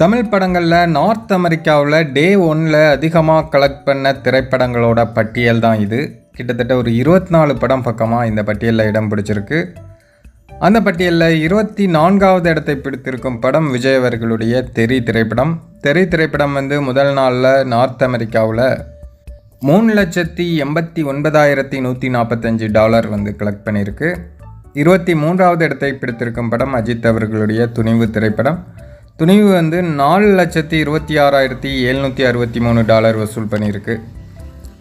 தமிழ் படங்களில் நார்த் அமெரிக்காவில் டே ஒன்னில் அதிகமாக கலெக்ட் பண்ண திரைப்படங்களோட பட்டியல் தான் இது. கிட்டத்தட்ட ஒரு இருபத்தி நாலு படம் பக்கமாக இந்த பட்டியலில் இடம் பிடிச்சிருக்கு. அந்த பட்டியலில் இருபத்தி நான்காவது இடத்தை பிடித்திருக்கும் படம் விஜய் அவர்களுடைய தெரி திரைப்படம். தெரி திரைப்படம் வந்து முதல் நாளில் நார்த் அமெரிக்காவில் மூணு லட்சத்தி எண்பத்தி ஒன்பதாயிரத்தி நூற்றி நாற்பத்தஞ்சு டாலர் வந்து கலெக்ட் பண்ணியிருக்கு. இருபத்தி மூன்றாவது இடத்தை பிடித்திருக்கும் படம் அஜித் அவர்களுடைய துணிவு திரைப்படம். துணிவு வந்து நாலு லட்சத்தி இருபத்தி ஆறாயிரத்தி எழுநூற்றி அறுபத்தி மூணு டாலர் வசூல் பண்ணியிருக்கு.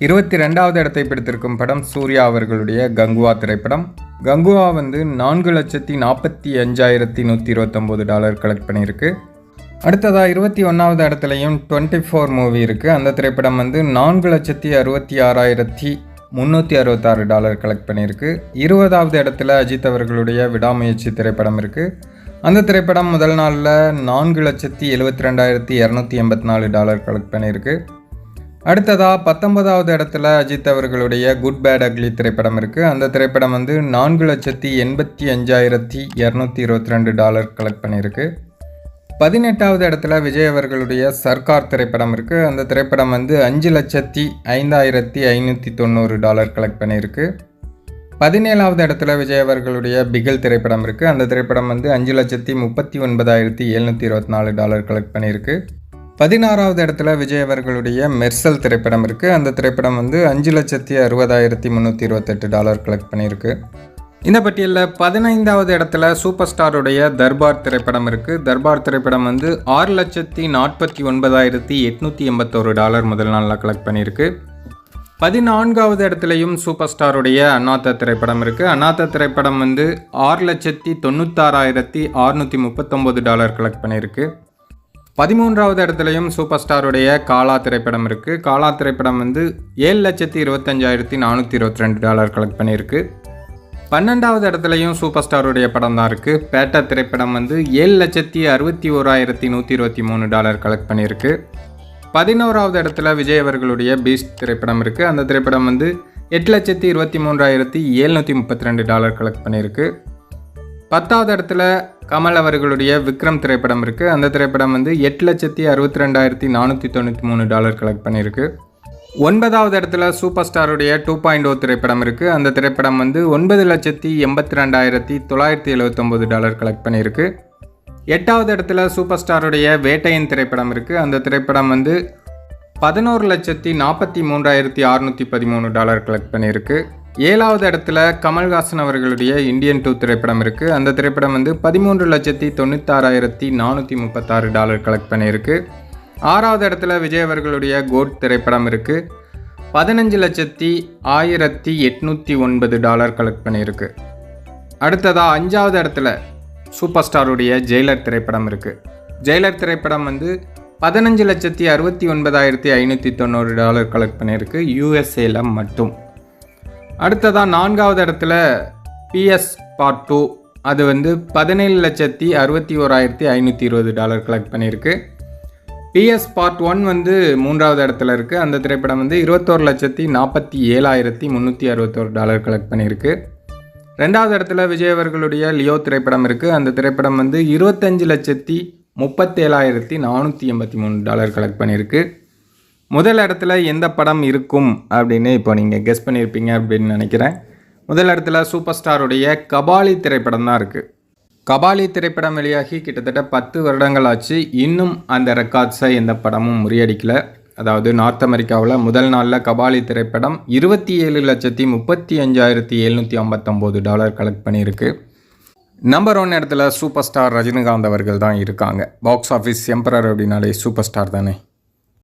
இருபத்தி ரெண்டாவது இடத்தை பிடித்திருக்கும் படம் சூர்யா அவர்களுடைய கங்குவா திரைப்படம். கங்குவா வந்து நான்கு லட்சத்தி நாற்பத்தி அஞ்சாயிரத்தி நூற்றி இருபத்தொம்போது டாலர் கலெக்ட் பண்ணியிருக்கு. அடுத்ததாக இருபத்தி ஒன்றாவது இடத்துலையும் டுவெண்ட்டி ஃபோர் மூவி இருக்குது அந்த திரைப்படம் வந்து நான்கு லட்சத்தி அறுபத்தி ஆறாயிரத்தி முந்நூற்றி அறுபத்தாறு டாலர் கலெக்ட் பண்ணியிருக்கு. இருபதாவது இடத்துல அஜித் அவர்களுடைய விடாமுயற்சி திரைப்படம் இருக்குது அந்த திரைப்படம் முதல் நாளில் நான்கு லட்சத்தி எழுபத்தி ரெண்டாயிரத்தி இரநூத்தி எண்பத்தி நாலு டாலர் கலெக்ட் பண்ணியிருக்கு. அடுத்ததாக பத்தொன்பதாவது இடத்துல அஜித் அவர்களுடைய குட் பேட் அக்லி திரைப்படம் இருக்குது அந்த திரைப்படம் வந்து நான்கு லட்சத்தி எண்பத்தி அஞ்சாயிரத்தி இரநூத்தி இருபத்தி ரெண்டு டாலர் கலெக்ட் பண்ணியிருக்கு. பதினெட்டாவது இடத்துல விஜய் அவர்களுடைய சர்க்கார் திரைப்படம் இருக்குது அந்த திரைப்படம் வந்து அஞ்சு லட்சத்தி ஐந்தாயிரத்தி ஐநூற்றி தொண்ணூறு டாலர் கலெக்ட் பண்ணியிருக்கு. பதினேழாவது இடத்துல விஜய் அவர்களுடைய பிகில் திரைப்படம் இருக்குது அந்த திரைப்படம் வந்து அஞ்சு லட்சத்தி முப்பத்தி ஒன்பதாயிரத்தி எழுநூற்றி இருபத்தி நாலு டாலர் கலெக்ட் பண்ணியிருக்கு. பதினாறாவது இடத்துல விஜய் அவர்களுடைய மெர்சல் திரைப்படம் இருக்குது அந்த திரைப்படம் வந்து அஞ்சு லட்சத்தி அறுபதாயிரத்தி முந்நூற்றி இருபத்தெட்டு டாலர் கலெக்ட் பண்ணியிருக்கு. இந்த பட்டியலில் பதினைந்தாவது இடத்துல சூப்பர் ஸ்டாருடைய தர்பார் திரைப்படம் இருக்குது தர்பார் திரைப்படம் வந்து ஆறு லட்சத்தி நாற்பத்தி ஒன்பதாயிரத்தி எட்நூற்றி எண்பத்தோரு டாலர் முதல் நாளில் கலெக்ட் பண்ணியிருக்கு. பதினான்காவது இடத்துலையும் சூப்பர் ஸ்டாருடைய அநாத்த திரைப்படம் இருக்குது அநாத்த திரைப்படம் வந்து ஆறு லட்சத்தி தொண்ணூத்தாறாயிரத்தி அறுநூற்றி முப்பத்தொம்போது டாலர் கலெக்ட் பண்ணியிருக்கு. பதிமூன்றாவது இடத்துலையும் சூப்பர் ஸ்டாருடைய காலா திரைப்படம் இருக்குது காலா திரைப்படம் வந்து ஏழு லட்சத்தி இருபத்தஞ்சாயிரத்தி நானூற்றி இருபத்தி ரெண்டு டாலர் கலெக்ட் பண்ணியிருக்கு. பன்னெண்டாவது இடத்துலையும் சூப்பர் ஸ்டாருடைய படம் தான் இருக்குது பேட்டா திரைப்படம் வந்து ஏழு லட்சத்தி அறுபத்தி ஓராயிரத்தி நூற்றி இருபத்தி மூணு டாலர் கலெக்ட் பண்ணியிருக்கு. பதினோராவது இடத்துல விஜய் அவர்களுடைய பீஸ்ட் திரைப்படம் இருக்குது அந்த திரைப்படம் வந்து எட்டு லட்சத்தி இருபத்தி மூன்றாயிரத்தி எழுநூற்றி முப்பத்தி ரெண்டு டாலர் கலெக்ட் பண்ணியிருக்கு. பத்தாவது இடத்துல கமல் அவர்களுடைய விக்ரம் திரைப்படம் இருக்குது அந்த திரைப்படம் வந்து எட்டு லட்சத்தி அறுபத்தி ரெண்டாயிரத்தி நானூற்றி தொண்ணூற்றி மூணு டாலர் கலெக்ட் பண்ணியிருக்கு. ஒன்பதாவது இடத்துல சூப்பர் ஸ்டாருடைய டூ பாயிண்ட் ஓ திரைப்படம் இருக்குது அந்த திரைப்படம் வந்து ஒன்பது லட்சத்தி எண்பத்தி ரெண்டாயிரத்தி தொள்ளாயிரத்தி எழுபத்தொம்போது டாலர் கலெக்ட் பண்ணியிருக்கு. எட்டாவது இடத்துல சூப்பர் ஸ்டாருடைய வேட்டையின் திரைப்படம் இருக்குது அந்த திரைப்படம் வந்து பதினோரு லட்சத்தி நாற்பத்தி மூன்றாயிரத்தி அறுநூற்றி பதிமூணு டாலர் கலெக்ட் பண்ணியிருக்கு. ஏழாவது இடத்துல கமல்ஹாசன் அவர்களுடைய இந்தியன் டூ திரைப்படம் இருக்குது அந்த திரைப்படம் வந்து பதிமூன்று லட்சத்தி தொண்ணூத்தாறாயிரத்தி நானூற்றி முப்பத்தாறு டாலர் கலெக்ட் பண்ணியிருக்கு. ஆறாவது இடத்துல விஜய் அவர்களுடைய கோட் திரைப்படம் இருக்குது பதினஞ்சு லட்சத்தி ஆயிரத்தி எட்நூற்றி ஒன்பது டாலர் கலெக்ட் பண்ணியிருக்கு. அடுத்ததாக அஞ்சாவது இடத்துல சூப்பர் ஸ்டாருடைய ஜெயிலர் திரைப்படம் இருக்குது ஜெயிலர் திரைப்படம் வந்து பதினஞ்சு லட்சத்தி அறுபத்தி ஒன்பதாயிரத்தி ஐநூற்றி தொண்ணூறு டாலர் கலெக்ட் பண்ணியிருக்கு. யூஎஸ்ஏல மட்டும். அடுத்ததாக நான்காவது இடத்துல பிஎஸ் பார்ட் டூ அது வந்து பதினேழு லட்சத்தி அறுபத்தி ஓராயிரத்தி ஐநூற்றி இருபது டாலர் கலெக்ட் பண்ணியிருக்கு. பிஎஸ் பார்ட் ஒன் வந்து மூன்றாவது இடத்துல இருக்குது அந்த திரைப்படம் வந்து இருபத்தோரு லட்சத்தி நாற்பத்தி ஏழாயிரத்தி முந்நூற்றி அறுபத்தோரு டாலர் கலெக்ட் பண்ணியிருக்கு. ரெண்டாவது இடத்துல விஜய் அவர்களுடைய லியோ திரைப்படம் இருக்குது அந்த திரைப்படம் வந்து இருபத்தஞ்சு லட்சத்தி முப்பத்தேழாயிரத்தி நானூற்றி எண்பத்தி மூணு டாலர் கலெக்ட் பண்ணியிருக்கு. முதல் இடத்துல எந்த படம் இருக்கும் அப்படின்னு இப்போ நீங்கள் கெஸ் பண்ணியிருப்பீங்க அப்படின்னு நினைக்கிறேன். முதல் இடத்துல சூப்பர் ஸ்டாருடைய கபாலி திரைப்படம் தான் இருக்குது கபாலி திரைப்படம் வெளியாகி கிட்டத்தட்ட பத்து வருடங்கள் ஆச்சு. இன்னும் அந்த ரெக்கார்ட்ஸை எந்த படமும் முறியடிக்கலை. அதாவது நார்த் அமெரிக்காவில் முதல் நாளில் கபாலி திரைப்படம் இருபத்தி ஏழு லட்சத்தி முப்பத்தி அஞ்சாயிரத்தி எழுநூற்றி ஐம்பத்தொம்போது டாலர் கலெக்ட் பண்ணியிருக்கு. நம்பர் ஒன் இடத்துல சூப்பர் ஸ்டார் ரஜினிகாந்த் அவர்கள் தான் இருக்காங்க. பாக்ஸ் ஆஃபீஸ் எம்பரர் அப்படின்னாலே சூப்பர் ஸ்டார் தானே?